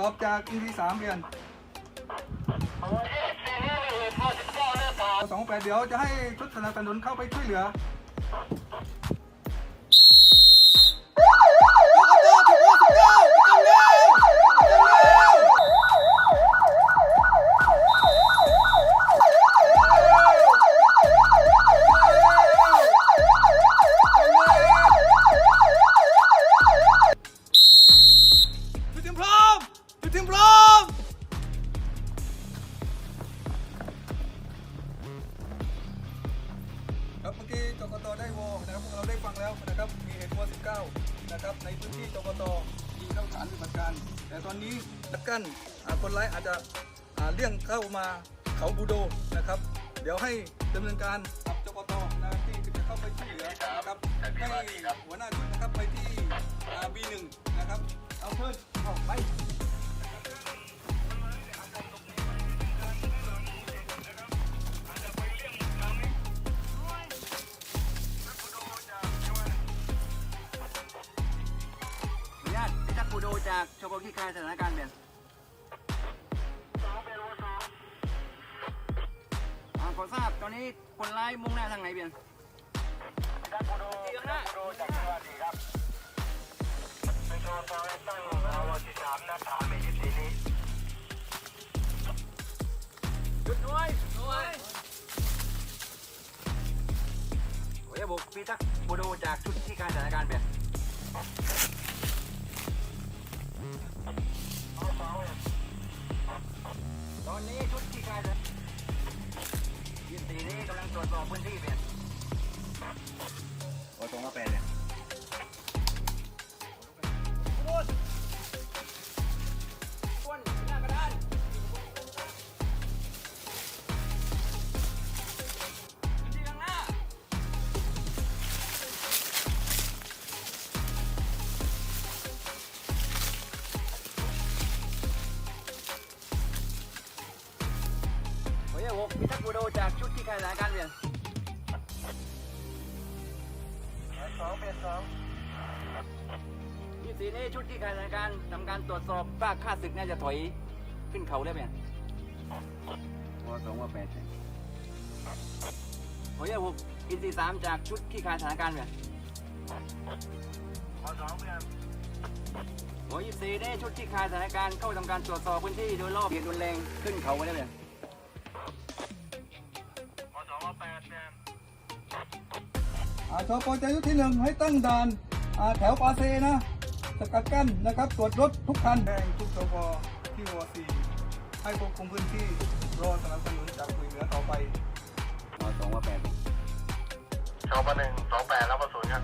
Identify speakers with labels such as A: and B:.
A: ตอบจากอีพีสามเรียนสองแปดเดี๋ยวจะให้ชุดสนับสนุนเข้าไปช่วยเหลือ ทุกทีมพร้อม ครับเมื่อกี้จกตได้วอนะครับพวกเราได้ฟังแล้วนะครับมีเหตุวอ19 นะครับในพื้นที่จกตมีเข้าฐานปฏิบัติการ แต่ตอนนี้ดักกันอาคนร้ายอาจจะเลี่ยงเข้ามาเขาบูโดนะครับ เดี๋ยวให้ดำเนินการกับจกตนะที่จะเข้าไปช่วยเหลือนะครับให้หัวหน้าชุดนะครับไปที่อ่า B1 นะครับเอาเพิ่นเข้าไป
B: ดจากชกขี้คายสถานการณ์เปลี่ยนอ่าขอทราบตอนนี้คนร้ายมุ่งหน้าทางไหนเปลี่ยนที่ข้างหน้าหยุดด้วยหยุดด้วยโอ้ยบุกพิทักษ์ปูโดจากชุดที่การสถานการณ์เปลี่ยน ตอนนี้ชุดที่กายเลยยินดีนี้กำลังตรวจสอบพื้นที่เปลี่ยน โอ้ยหกพิทักษ์บูโดจากชุดที่การสถานการณ์เปลี่ยนสองเปลี่ยนสองยี่สี่นี้ชุดที่การสถานการณ์ทำการตรวจสอบซากข้าศึกน่าจะถอยขึ้นเขาได้ไหมวสองว่าแปดโอ้ยหกอินซีสามจากชุดที่การสถานการณ์เปลี่ยนโอ้ยยี่สี่นี้ชุดที่การสถานการณ์เข้าทำการตรวจสอบพื้นที่โดยรอบเหตุรุนแรงขึ้นเขาได้ไหมอ่า
A: ชปจยุทธที่หนึ่งให้ตั้งด่านแถวปาเซนะสกัดกั้นนะครับตรวจรถทุกคันแดงทุกชปที่วอซีให้ควบคุมพื้นที่รอสนับสนุนจากคุยเหนือต่อไป
B: มสองว่าแปด
C: ชปหนึ่งสองแปดแล้วประสูนครับ